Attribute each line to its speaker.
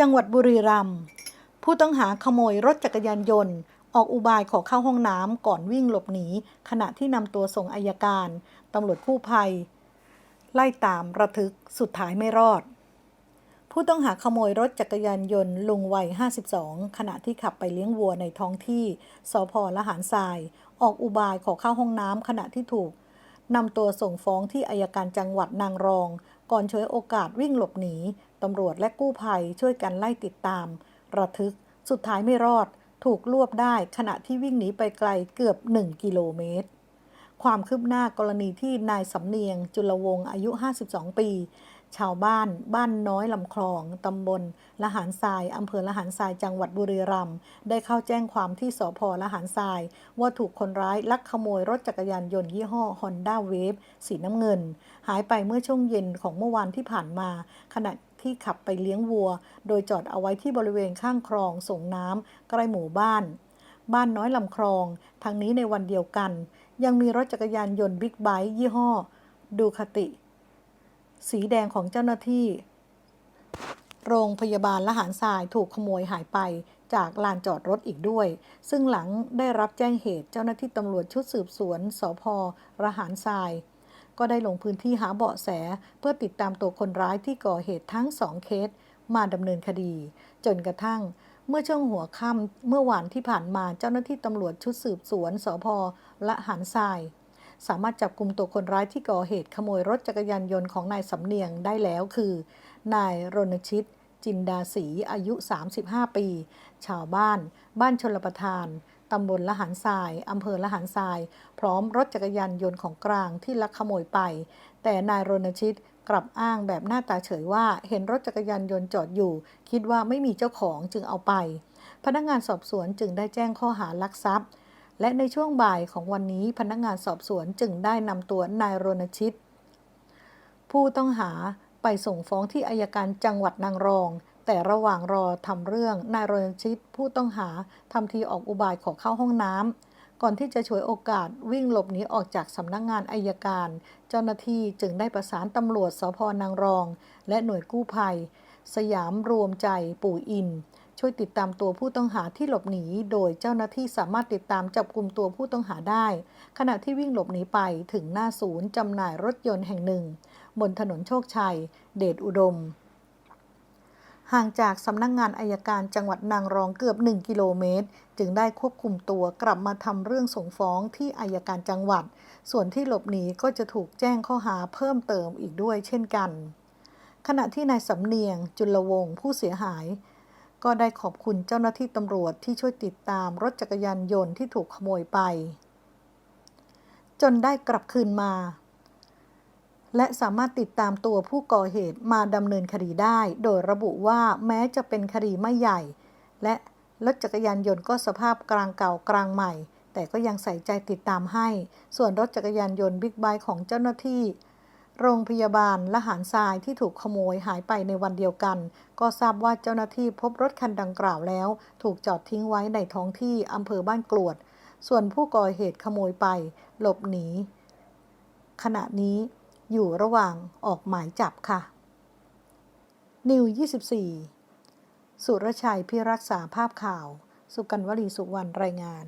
Speaker 1: จังหวัดบุรีรัมย์ผู้ต้องหาขโมยรถจักรยานยนต์ ออกอุบายขอเข้าห้องน้ำก่อนวิ่งหลบหนี ขณะที่นำตัวส่งอายการตำรวจกู้ภัย ไล่ตามระทึกสุดท้ายไม่รอด ผู้ต้องหาขโมยรถจักรยานยนต์ลุงวัย 52 ขณะที่ขับไปเลี้ยงวัวในท้องที่สพละหารทราย ออกอุบายขอเข้าห้องน้ำขณะที่ถูก นำตัวส่งฟ้องที่อายการจังหวัดนางรอง ก่อนฉวยโอกาสวิ่งหลบหนี ตำรวจและกู้ภัยช่วยกันไล่ติดตาม ระทึก สุดท้ายไม่รอด ถูกรวบได้ขณะที่วิ่งหนีไปไกลเกือบ 1 กิโลเมตร ความคืบหน้ากรณีที่นายสำเนียง จุลวงศ์อายุ 52 ปี ชาวบ้านบ้านน้อยลำคลองตำบลละหารทรายอำเภอละหารทรายจังหวัดบุรีรัมย์ได้เข้าแจ้งความที่สพละหารทราย ว่าถูกคนร้ายลักขโมยรถจักรยานยนต์ยี่ห้อ Honda Wave สีน้ำเงิน หายไปเมื่อช่วงเย็นของเมื่อวานที่ผ่านมา ขณะที่ขับไปเลี้ยงวัว โดยจอดเอาไว้ที่บริเวณข้างคลองส่งน้ำใกล้หมู่บ้าน บ้านน้อยลำคลอง ทั้งนี้ในวันเดียวกัน ยังมีรถจักรยานยนต์บิ๊กไบค์ยี่ห้อดูคติ สีแดงของเจ้าหน้าที่ โรงพยาบาลละหารทรายถูกขโมยหายไปจากลานจอดรถอีกด้วย ซึ่งหลังได้รับแจ้งเหตุเจ้าหน้าที่ตำรวจชุดสืบสวนสพระหารทราย ก็ได้ลงพื้นที่หาเบาะแส เพื่อติดตามตัวคนร้ายที่ก่อเหตุทั้งสองเคสมาดำเนินคดี จนกระทั่งเมื่อช่วงหัวค่ำเมื่อวานที่ผ่านมาเจ้าหน้าที่ตำรวจชุดสืบสวนสพละหารทราย สามารถจับกลุ่มตัวคนร้ายที่ก่อเหตุขโมยรถจักรยานยนต์ของนายสำเนียงได้แล้วคือ นายรณชิต จินดาศรีอายุ 35 ปี ชาวบ้าน บ้านชลประทานตำบลละหารทราย อำเภอละหารทราย พร้อมรถจักรยานยนต์ของกลางที่ลักขโมยไป แต่นายรณชิตกลับอ้างแบบหน้าตาเฉยว่าเห็นรถจักรยานยนต์จอดอยู่ คิดว่าไม่มีเจ้าของจึงเอาไป พนักงานสอบสวนจึงได้แจ้งข้อหาลักทรัพย์ และในช่วงบ่ายของวันนี้พนักงานสอบสวนจึงได้นำตัวนายรณชิต ผู้ต้องหาไปส่งฟ้องที่อายการจังหวัดนางรอง แต่ระหว่างรอทำเรื่องนายรณชิต ผู้ต้องหาทำทีออกอุบายขอเข้าห้องน้ำก่อนที่จะฉวยโอกาสวิ่งหลบหนีออกจากสำนักงงานอายการ เจ้าหน้าที่จึงได้ประสานตำรวจสพนางรอง และหน่วยกู้ภัย สยามรวมใจปู่อิน ช่วยติดตามตัวผู้ต้องหาที่หลบหนี โดยเจ้าหน้าที่สามารถติดตามจับกลุ่มตัวผู้ต้องหาได้ ขณะที่วิ่งหลบหนีไปถึงหน้าศูนย์จำหน่ายรถยนต์แห่งหนึ่ง บนถนนโชคชัย เดชอุดม ห่างจากสำนักงงานอายการจังหวัดนางรองเกือบ 1 กิโลเมตร จึงได้ควบคุมตัวกลับมาทำเรื่องส่งฟ้องที่อายการจังหวัด ส่วนที่หลบหนีก็จะถูกแจ้งข้อหาเพิ่มเติมอีกด้วยเช่นกัน ขณะที่นายสำเนียงจุลวงศ์ผู้เสียหาย ก็ได้ขอบคุณเจ้าหน้าที่ตำรวจที่ช่วยติดตามรถจักรยานยนต์ที่ถูกขโมยไป จนได้กลับคืนมา และสามารถติดตามตัวผู้ก่อเหตุมาดำเนินคดีได้ โดยระบุว่าแม้จะเป็นคดีไม่ใหญ่ และรถจักรยานยนต์ก็สภาพกลางเก่ากลางใหม่ แต่ก็ยังใส่ใจติดตามให้ ส่วนรถจักรยานยนต์บิ๊กไบค์ของเจ้าหน้าที่ โรงพยาบาลละหารทรายที่ถูกขโมยหายไปในวันเดียวกัน ก็ทราบว่าเจ้าหน้าที่พบรถคันดังกล่าวแล้ว ถูกจอดทิ้งไว้ในท้องที่อำเภอบ้านกรวด ส่วนผู้ก่อเหตุขโมยไป หลบหนี ขณะนี้อยู่ระหว่างออกหมายจับค่ะ นิว 24 สุรชัยพิรักษาภาพข่าว สุกันวลีสุวรรณรายงาน